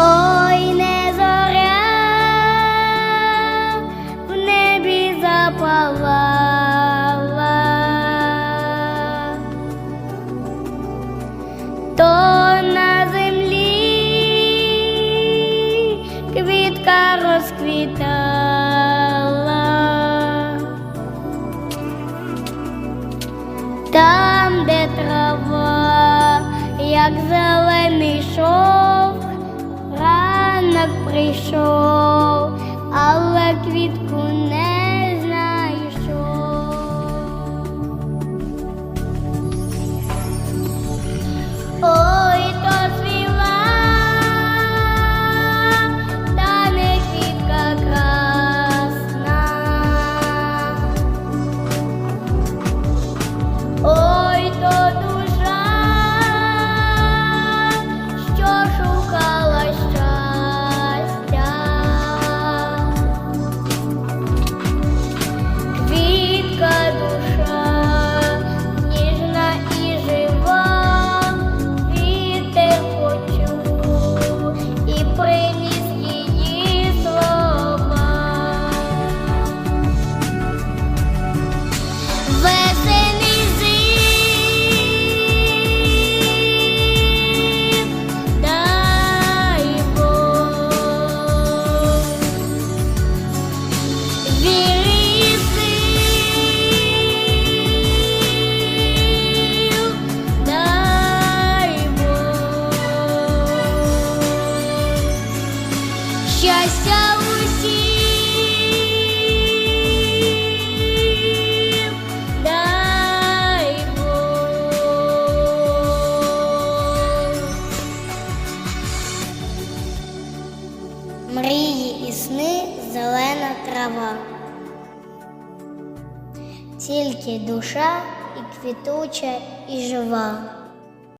Ой, не зоря в небі запалала, то на землі квітка розквітала. Там, де трава, як зелений шовк, ранок прийшов, але квітку щастя усім, дай Бог. Мрії і сни зелена трава, тільки душа і квітуча, і жива.